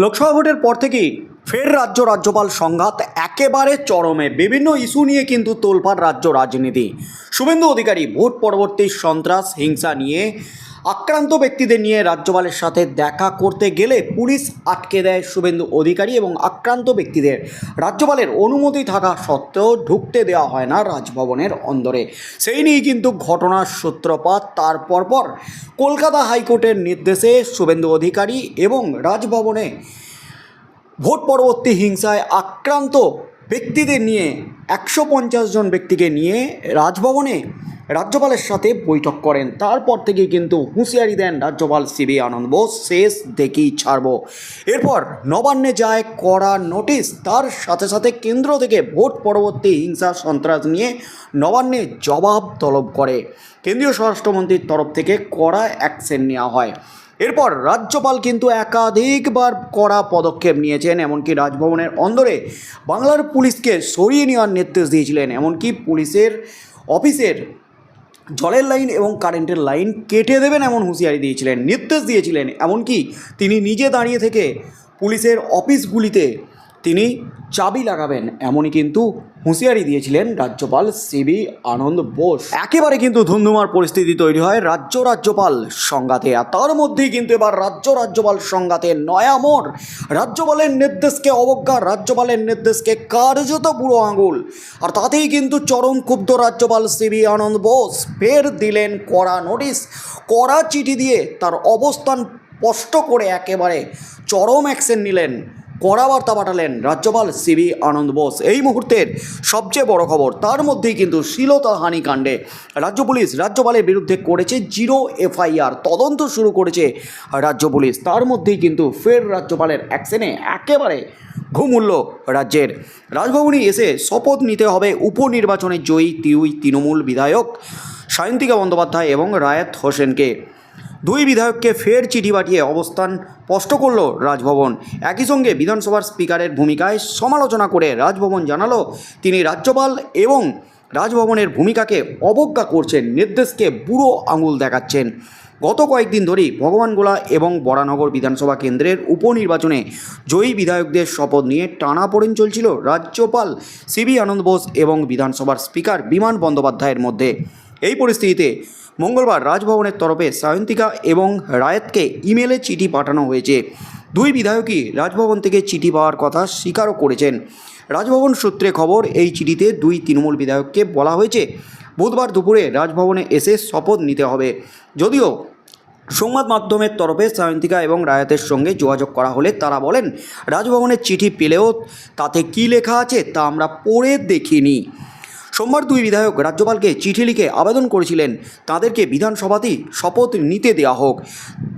লোকসভা ভোটের পর থেকেই ফের রাজ্য রাজ্যপাল সংঘাত একেবারে চরমে। বিভিন্ন ইস্যু নিয়ে কিন্তু তোলপাড় রাজ্য রাজনীতি। শুভেন্দু অধিকারী, ভোট পরবর্তী সন্ত্রাস, হিংসা নিয়ে আক্রান্ত ব্যক্তিদের নিয়ে রাজ্যপালের সাথে দেখা করতে গেলে পুলিশ আটকে দেয় শুভেন্দু অধিকারী এবং আক্রান্ত ব্যক্তিদের। রাজ্যপালের অনুমতি থাকা সত্ত্বেও ঢুকতে দেওয়া হয় না রাজভবনের অন্দরে। সেই নিয়ে কিন্তু ঘটনার সূত্রপাত। তার পরপর কলকাতা হাইকোর্টের নির্দেশে শুভেন্দু অধিকারী এবং রাজভবনে ভোট পরবর্তী হিংসায় আক্রান্ত ব্যক্তিদের নিয়ে একশো পঞ্চাশ জন ব্যক্তিকে নিয়ে রাজভবনে রাজ্যপালের সাথে বৈঠক করেন। তারপর থেকে কিন্তু হুঁশিয়ারি দেন রাজ্যপাল সিবি আনন্দ বোস। শেষ দেখেই ছাড়ব। এরপর নবান্নে যায় কড়া নোটিশ। তার সাথে সাথে কেন্দ্র থেকে ভোট পরবর্তী হিংসা, সন্ত্রাস নিয়ে নবান্নে জবাব তলব করে। কেন্দ্রীয় স্বরাষ্ট্রমন্ত্রীর তরফ থেকে কড়া অ্যাকশন নেওয়া হয়। এরপর রাজ্যপাল কিন্তু একাধিকবার কড়া পদক্ষেপ নিয়েছেন, এমনকি রাজভবনের অন্দরে বাংলার পুলিশকে সরিয়ে নেওয়ার নির্দেশ দিয়েছিলেন। এমনকি পুলিশের অফিসের জলের লাইন এবং কারেন্টের লাইন কেটে দেবেন এমন হুঁশিয়ারি দিয়েছিলেন, নির্দেশ দিয়েছিলেন। এমনকি তিনি নিজে দাঁড়িয়ে থেকে পুলিশের অফিসগুলিতে তিনি চাবি লাগাবেন, এমনই কিন্তু হুঁশিয়ারি দিয়েছিলেন রাজ্যপাল সিবি আনন্দ বোস। একেবারে কিন্তু ধুমধুমার পরিস্থিতি তৈরি হয় রাজ্য রাজ্যপাল সংঘাতে, আর তার মধ্যেই কিন্তু এবার রাজ্য রাজ্যপাল সংঘাতে নয়া মোড়। রাজ্যপালের নির্দেশকে অবজ্ঞা, রাজ্যপালের নির্দেশকে কার্যত বুড়ো আঙুল। আর তাতেই কিন্তু চরম ক্ষুব্ধ রাজ্যপাল সিবি আনন্দ বোস। ফের দিলেন কড়া নোটিশ, কড়া চিঠি দিয়ে তার অবস্থান স্পষ্ট করে একেবারে চরম অ্যাকশন নিলেন। কড়া বার্তা পাঠালেন রাজ্যপাল সিবি আনন্দ বোস। এই মুহূর্তের সবচেয়ে বড় খবর, তার মধ্যেই কিন্তু শ্লীলতাহানি কাণ্ডে রাজ্য পুলিশ রাজ্যপালের বিরুদ্ধে করেছে জিরো এফআইআর, তদন্ত শুরু করেছে রাজ্য পুলিশ। তার মধ্যেই কিন্তু ফের রাজ্যপালের অ্যাকশনে একেবারে ঘুমুল্ল রাজ্যের। রাজভবনে এসে শপথ নিতে হবে উপনির্বাচনে জয়ী তিউই তৃণমূল বিধায়ক সায়ন্তিকা বন্দ্যোপাধ্যায় এবং রায়াত হোসেনকে। দুই বিধায়ককে ফের চিঠি পাঠিয়ে অবস্থান স্পষ্ট করল রাজভবন। একই সঙ্গে বিধানসভার স্পিকারের ভূমিকায় সমালোচনা করে রাজভবন জানালো তিনি রাজ্যপাল এবং রাজভবনের ভূমিকাকে অবজ্ঞা করছেন, নির্দেশকে বুড়ো আঙুল দেখাচ্ছেন। গত কয়েকদিন ধরেই ভগবানগোলা এবং বরানগর বিধানসভা কেন্দ্রের উপনির্বাচনে জয়ী বিধায়কদের শপথ নিয়ে টানাপোড়েন চলছিল রাজ্যপাল সিবি আনন্দ বোস এবং বিধানসভার স্পিকার বিমান বন্দ্যোপাধ্যায়ের মধ্যে। এই পরিস্থিতিতে মঙ্গলবার রাজভবনের তরফে সায়ন্তিকা এবং রায়তকে ইমেলে চিঠি পাঠানো হয়েছে। দুই বিধায়কই রাজভবন থেকে চিঠি পাওয়ার কথা স্বীকারও করেছেন। রাজভবন সূত্রে খবর, এই চিঠিতে দুই তৃণমূল বিধায়ককে বলা হয়েছে, বুধবার দুপুরে রাজভবনে এসে শপথ নিতে হবে। যদিও সংবাদ মাধ্যমের তরফে সায়ন্তিকা এবং রায়াতের সঙ্গে যোগাযোগ করা হলে তারা বলেন রাজভবনের চিঠি পেলেও তাতে কী লেখা আছে তা আমরা পড়ে দেখিনি। সোমবার দুই বিধায়ক রাজ্যপালকে চিঠি লিখে আবেদন করেছিলেন। তাদেরকে বিধানসভাতেই শপথ নিতে দেওয়া হোক।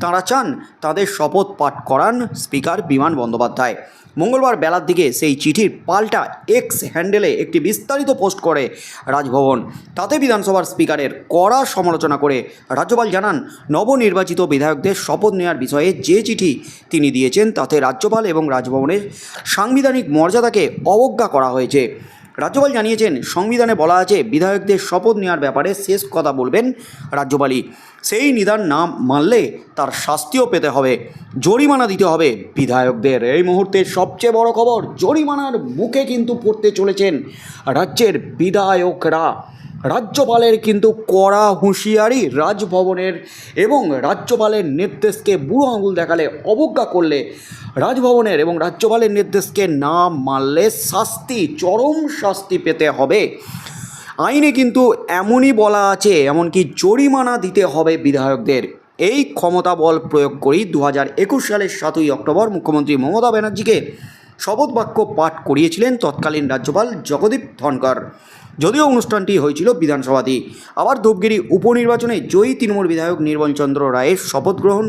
তারা চান তাদের শপথ পাঠ করান স্পিকার বিমান বন্দ্যোপাধ্যায়। মঙ্গলবার বেলার দিকে সেই চিঠির পাল্টা এক্স হ্যান্ডেলে একটি বিস্তারিত পোস্ট করে রাজভবন। তাতে বিধানসভার স্পিকারের কড়া সমালোচনা করে রাজ্যপাল জানান, নবনির্বাচিত বিধায়কদের শপথ নেওয়ার বিষয়ে যে চিঠি তিনি দিয়েছেন তাতে রাজ্যপাল এবং রাজভবনের সাংবিধানিক মর্যাদাকে অবজ্ঞা করা হয়েছে। রাজ্যপাল জানিয়েছেন, সংবিধানে বলা আছে, বিধায়কদের শপথ নেওয়ার ব্যাপারে শেষ কথা বলবেন রাজ্যপালই। সেই নিদান না মানলে তার শাস্তিও পেতে হবে, জরিমানা দিতে হবে বিধায়কদের। এই মুহূর্তের সবচেয়ে বড় খবর, জরিমানার মুখে কিন্তু পড়তে চলেছেন রাজ্যের বিধায়করা। রাজ্যপালের কিন্তু কড়া হুঁশিয়ারি রাজভবনের এবং রাজ্যপালের নির্দেশকে বুড়ো আঙুল দেখালে অবজ্ঞা করলে রাজভবনের এবং রাজ্যপালের নির্দেশকে না মানলে শাস্তি, চরম শাস্তি পেতে হবে। আইনে কিন্তু এমনই বলা আছে, এমনকি জরিমানা দিতে হবে বিধায়কদের। এই ক্ষমতা বল প্রয়োগ করেই দু হাজার একুশ সালের সাতই অক্টোবর মুখ্যমন্ত্রী মমতা ব্যানার্জিকে শপথ বাক্য পাঠ করিয়েছিলেন তৎকালীন রাজ্যপাল জগদীপ ধনকর যদিও অনুষ্ঠানটি হয়েছিল বিধানসভাতেই। আবার ধূপগিরি উপনির্বাচনে জয়ী তৃণমূল বিধায়ক নির্মলচন্দ্র রায়ের শপথ গ্রহণ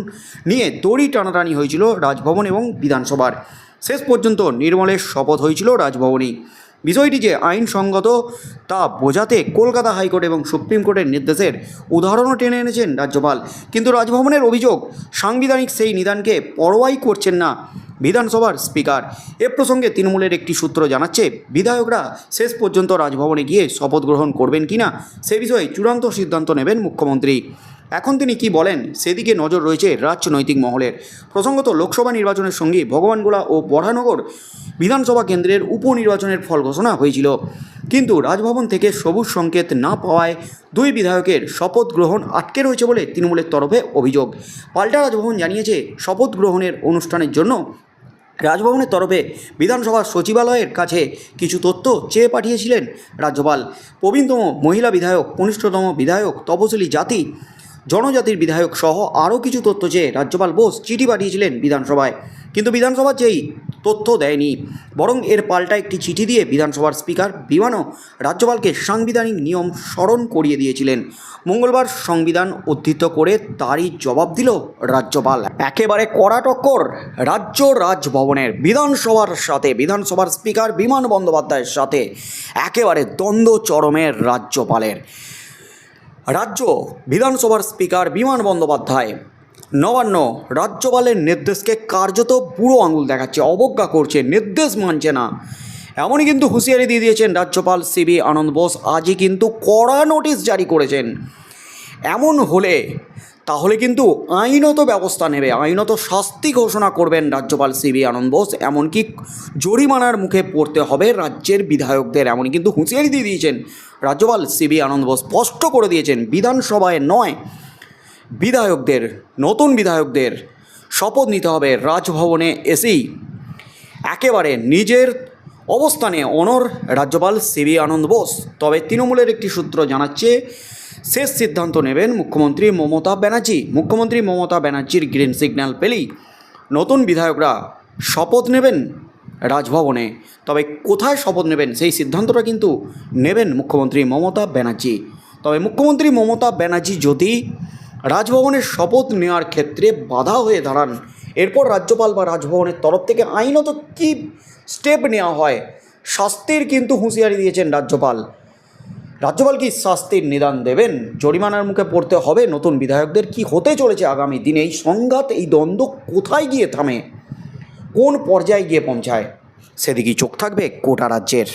নিয়ে দড়ি টানাটানি হয়েছিল রাজভবন এবং বিধানসভার। শেষ পর্যন্ত নির্মলের শপথ হয়েছিল রাজভবনেই। বিষয়টি যে আইনসঙ্গত তা বোঝাতে কলকাতা হাইকোর্ট এবং সুপ্রিম কোর্টের নির্দেশের উদাহরণও টেনে এনেছেন রাজ্যপাল। কিন্তু রাজভবনের অভিযোগ, সাংবিধানিক সেই নিদানকে পরোয়াই করছেন না। বিধানসভার স্পিকার। এ প্রসঙ্গে তৃণমূলের একটি সূত্র জানাচ্ছে, বিধায়করা শেষ পর্যন্ত রাজভবনে গিয়ে শপথ গ্রহণ করবেন কিনা সে বিষয়ে চূড়ান্ত সিদ্ধান্ত নেবেন মুখ্যমন্ত্রী। এখন তিনি কি বলেন, সেদিকে নজর রয়েছে রাজনৈতিক মহলের। প্রসঙ্গত, লোকসভা নির্বাচনের সঙ্গে ভগবানগোলা ও বড়ানগর বিধানসভা কেন্দ্রের উপনির্বাচনের ফল ঘোষণা হয়েছিল। কিন্তু রাজভবন থেকে সবুজ সংকেত না পাওয়ায় দুই বিধায়কের শপথ গ্রহণ আটকে রয়েছে বলে তৃণমূলের তরফে অভিযোগ। পাল্টা রাজভবন জানিয়েছে, শপথ গ্রহণের অনুষ্ঠানের জন্য রাজভবনের তরফে বিধানসভা সচিবালয়ের কাছে কিছু তথ্য চেয়ে পাঠিয়েছিলেন রাজ্যপাল। প্রবীণতম মহিলা বিধায়ক, কনিষ্ঠতম বিধায়ক, তপশিলি জাতি, জনজাতির বিধায়ক সহ আরও কিছু তথ্য চেয়ে রাজ্যপাল বোস চিঠি পাঠিয়েছিলেন বিধানসভায়। কিন্তু বিধানসভা যেই তথ্য দেয়নি, বরং এর পাল্টা একটি চিঠি দিয়ে বিধানসভার স্পিকার বিমানও রাজ্যপালকে সাংবিধানিক নিয়ম স্মরণ করিয়ে দিয়েছিলেন। মঙ্গলবার সংবিধান উদ্ধৃত করে তারই জবাব দিল রাজ্যপাল। একেবারে কড়া টক্কর রাজ্য রাজভবনের বিধানসভার সাথে, বিধানসভার স্পিকার বিমান বন্দ্যোপাধ্যায়ের সাথে একেবারে দ্বন্দ্ব চরমের রাজ্যপালের। রাজ্য বিধানসভার স্পিকার বিমান বন্দ্যোপাধ্যায় নবান্ন, রাজ্যপালের নির্দেশকে কার্যত বুড়ো আঙুল দেখাচ্ছে, অবজ্ঞা করছে, নির্দেশ মানছে না। এমনই কিন্তু হুঁশিয়ারি দিয়ে দিয়েছেন রাজ্যপাল সিবি আনন্দ বোস, আজই কিন্তু কড়া নোটিশ জারি করেছেন। এমন হলে তাহলে কিন্তু আইনত ব্যবস্থা নেবে, আইনত শাস্তি ঘোষণা করবেন রাজ্যপাল সিবি আনন্দ বোস, এমনকি জরিমানার মুখে পড়তে হবে রাজ্যের বিধায়কদের, এমনই কিন্তু হুঁশিয়ারি দিয়ে দিয়েছেন রাজ্যপাল সিবি আনন্দ বোস, স্পষ্ট করে দিয়েছেন, বিধানসভায় নয় বিধায়কদের, নতুন বিধায়কদের শপথ নিতে হবে রাজভবনে এসেই। একেবারে নিজের অবস্থানে অনর রাজ্যপাল সিবি আনন্দ বোস। তবে তৃণমূলের একটি সূত্র জানাচ্ছে, শেষ সিদ্ধান্ত নেবেন মুখ্যমন্ত্রী মমতা ব্যানার্জি। মুখ্যমন্ত্রী মমতা ব্যানার্জির গ্রিন সিগন্যাল পেলেই নতুন বিধায়করা শপথ নেবেন রাজভবনে। তবে কোথায় শপথ নেবেন সেই সিদ্ধান্তটা কিন্তু নেবেন মুখ্যমন্ত্রী মমতা ব্যানার্জি। তবে মুখ্যমন্ত্রী মমতা ব্যানার্জি যদি রাজভবনের শপথ নেওয়ার ক্ষেত্রে বাধা হয়ে দাঁড়ান। এরপর রাজ্যপাল বা রাজভবনের তরফ থেকে আইনত কী স্টেপ নেওয়া হয়, শাস্তির কিন্তু হুঁশিয়ারি দিয়েছেন রাজ্যপাল। রাজ্যপাল কি শাস্তির নিদান দেবেন? জরিমানার মুখে পড়তে হবে। নতুন বিধায়কদের কি হতে চলেছে আগামী দিনে? এই সংঘাত, এই দ্বন্দ্ব কোথায় গিয়ে থামে? কোন পর্যায়ে গিয়ে পৌঁছায়? সেদিকেই চোখ থাকবে কোটা রাজ্যের।